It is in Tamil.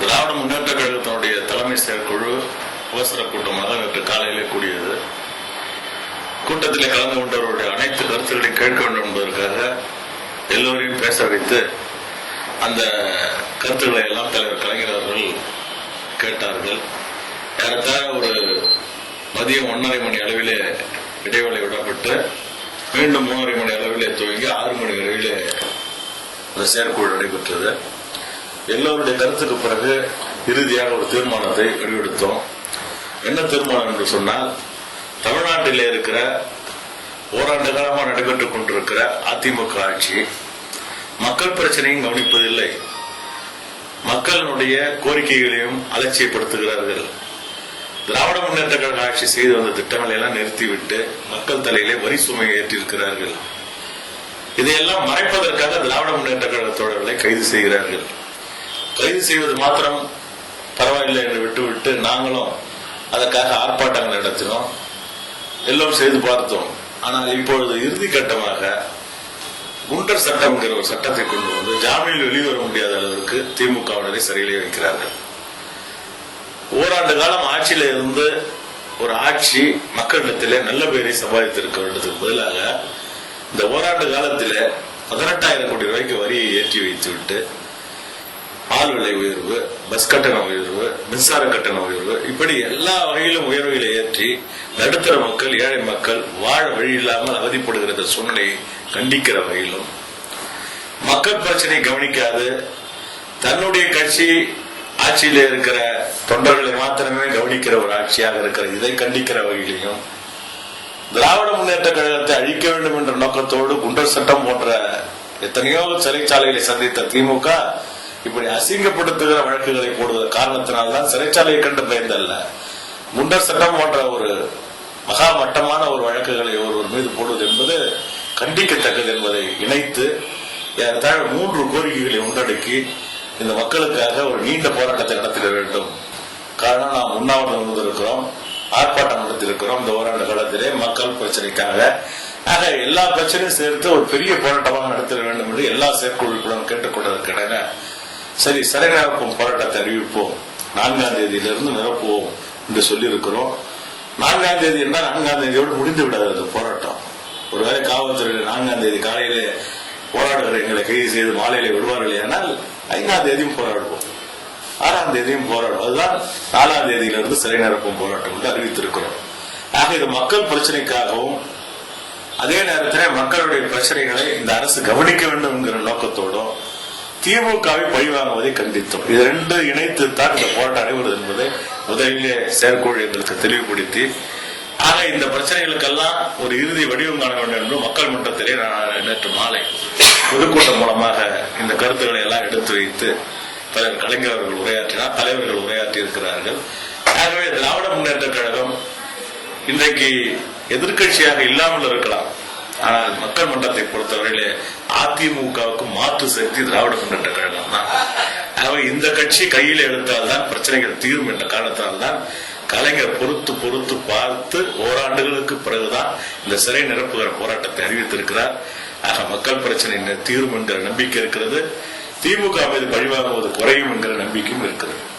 திராவிட முன்னேற்ற கழகத்தினுடைய தலைமை செயற்குழு அவசர கூட்டமாக நேற்று காலையிலே கூடியது. கூட்டத்தில் கலந்து கொண்டவருடைய அனைத்து கருத்துக்களையும் கேட்க வேண்டும் என்பதற்காக எல்லோரையும் பேச வைத்து அந்த கருத்துக்களை எல்லாம் தலைவர் கலைஞர் அவர்கள் கேட்டார்கள். ஏறத்தாழ ஒரு மதியம் ஒன்றரை மணி அளவிலே இடைவேளை விடப்பட்டு மீண்டும் மூன்றரை மணி அளவிலே துவங்கி ஆறு மணி அளவிலே அந்த செயற்குழு நடைபெற்றது. எல்லோருடைய கருத்துக்கு பிறகு இறுதியாக ஒரு தீர்மானத்தை வெளியிடுத்தோம் என்ன தீர்மானம் என்று சொன்னால் தமிழ்நாட்டில் இருக்கிற ஓராண்டு காலமாக நடைபெற்றுக் கொண்டிருக்கிற அதிமுக ஆட்சி மக்கள் பிரச்சனையும் கவனிப்பதில்லை. மக்களினுடைய கோரிக்கைகளையும் அலட்சியப்படுத்துகிறார்கள். திராவிட முன்னேற்ற கழக ஆட்சி செய்து வந்த திட்டங்களை எல்லாம் நிறுத்திவிட்டு மக்கள் தலையிலே வரி சுமையை ஏற்றிருக்கிறார்கள். இதையெல்லாம் மறைப்பதற்காக திராவிட முன்னேற்ற கழக தோழர்களை கைது செய்கிறார்கள். கைது செய்வது மாத்திரம் பரவாயில்லை என்று விட்டுவிட்டு நாங்களும் அதற்காக ஆர்ப்பாட்டங்கள் நடத்தினோம். எல்லாம் செய்து பார்த்தோம். ஆனால் இப்பொழுது இறுதி கட்டமாக குண்டர் சட்டம் என்கிற ஒரு சட்டத்தை கொண்டு வந்து ஜாமீனில் வெளிவர முடியாத அளவிற்கு திமுகவினரை சிறையிலே வைக்கிறார்கள். ஓராண்டு காலம் ஆட்சியில இருந்து ஒரு ஆட்சி மக்களிடத்திலே நல்ல பெயரை சம்பாதித்திருக்க வேண்டதுக்கு பதிலாக இந்த ஓராண்டு காலத்திலே பதினெட்டாயிரம் கோடி ரூபாய்க்கு வரியை ஏற்றி வைத்துவிட்டு பால் விலை உயர்வு பஸ் கட்டண உயர்வு மின்சார கட்டண உயர்வு இப்படி எல்லா வகையிலும் உயர்வுகளை ஏற்றி நடுத்தர மக்கள் ஏழை மக்கள் வாழ வழி இல்லாமல் அவதிப்படுகிற சூழ்நிலையை கண்டிக்கிற வகையிலும் மக்கள் பிரச்சனை கவனிக்காது. தன்னுடைய கட்சி ஆட்சியில இருக்கிற தொண்டர்களை மாத்திரமே கவனிக்கிற ஒரு ஆட்சியாக இருக்கிற இதை கண்டிக்கிற வகையிலையும் திராவிட முன்னேற்ற கழகத்தை அழிக்க வேண்டும் என்ற நோக்கத்தோடு குண்டர் சட்டம் போன்ற எத்தனையோ சிறைச்சாலைகளை சந்தித்த திமுக இப்படி அசிங்கப்படுத்துகிற வழக்குகளை போடுவத காரணத்தினால்தான் சிறைச்சாலையை கண்டு பயந்தல்ல. முண்டர் சட்டம் போன்ற ஒரு மகா மட்டமான ஒரு வழக்குகளை ஒருவர் மீது போடுவது என்பது கண்டிக்கத்தக்கது என்பதை இணைத்து ஏறத்தாழ மூன்று கோரிக்கைகளை உள்ளடக்கி இந்த மக்களுக்காக ஒரு நீண்ட போராட்டத்தை நடத்திட வேண்டும். காரணம் நாம் உண்ணாவிரதம் இருந்திருக்கிறோம் ஆர்ப்பாட்டம் நடத்திருக்கிறோம் இந்த ஓராண்டு காலத்திலே மக்கள் பிரச்சனைக்காக. ஆக எல்லா பிரச்சனையும் சேர்த்து ஒரு பெரிய போராட்டமாக நடத்திட வேண்டும் என்று எல்லா செயற்குழுக்களும் கேட்டுக்கொண்டதற்கிடங்க சரி சிறை போராட்டத்தை அறிவிப்போம். நான்காம் தேதியிலிருந்து நிரப்புவோம் என்று சொல்லியிருக்கிறோம். நான்காம் தேதி என்றால் நான்காம் தேதியோடு முடிந்து விடாது அந்த போராட்டம். ஒருவேளை காவல்துறையில் நான்காம் தேதி காலையிலே போராடுகிற எங்களை கைது செய்து மாலையில விடுவார்கள் ஆனால் ஐந்தாம் தேதியும் போராடுவோம். ஆறாம் தேதியும் போராடும் அதுதான் நாலாம் தேதியிலிருந்து சிறை நிரப்பும் போராட்டம் என்று அறிவித்திருக்கிறோம். ஆக இது மக்கள் பிரச்சனைக்காகவும் அதே நேரத்தில் மக்களுடைய பிரச்சனைகளை இந்த அரசு கவனிக்க வேண்டும் என்கிற நோக்கத்தோடும் திமுகவை பழிவாங்குவதை கண்டித்தோம். இது ரெண்டு இணைத்து தான் இந்த போராட்டம் நடைபெறுவது என்பதை முதலிலே செயற்குழு எங்களுக்கு தெளிவுபடுத்தி ஆக இந்த பிரச்சனைகளுக்கெல்லாம் ஒரு இறுதி வடிவம் காண வேண்டும் என்று மக்கள் மன்றத்திலே நான் நேற்று மாலை பொதுக்கூட்டம் மூலமாக இந்த கருத்துக்களை எல்லாம் எடுத்து வைத்து தலைவர் கலைஞர் அவர்கள் உரையாற்றினார் தலைவர்கள் உரையாற்றி இருக்கிறார்கள் ஆகவே திராவிட முன்னேற்ற கழகம் இன்றைக்கு எதிர்க்கட்சியாக இல்லாமல் இருக்கலாம். ஆனால் மக்கள் மன்றத்தை பொறுத்தவரையிலே அதிமுகவுக்கு மாற்று சக்தி திராவிட முன்னேற்ற கழகம் தான். ஆகவே இந்த கட்சி கையில் எடுத்தால்தான் பிரச்சனைகள் தீரும் என்ற காரணத்தினால்தான் கலைஞர் பொறுத்து பொறுத்து பார்த்து ஓராண்டுகளுக்கு பிறகுதான் இந்த சிறை நிரப்புகிற போராட்டத்தை அறிவித்திருக்கிறார். ஆக மக்கள் பிரச்சனை தீரும் என்கிற நம்பிக்கை இருக்கிறது. திமுக மீது பழிவாங்குவது குறையும் என்கிற நம்பிக்கையும் இருக்கிறது.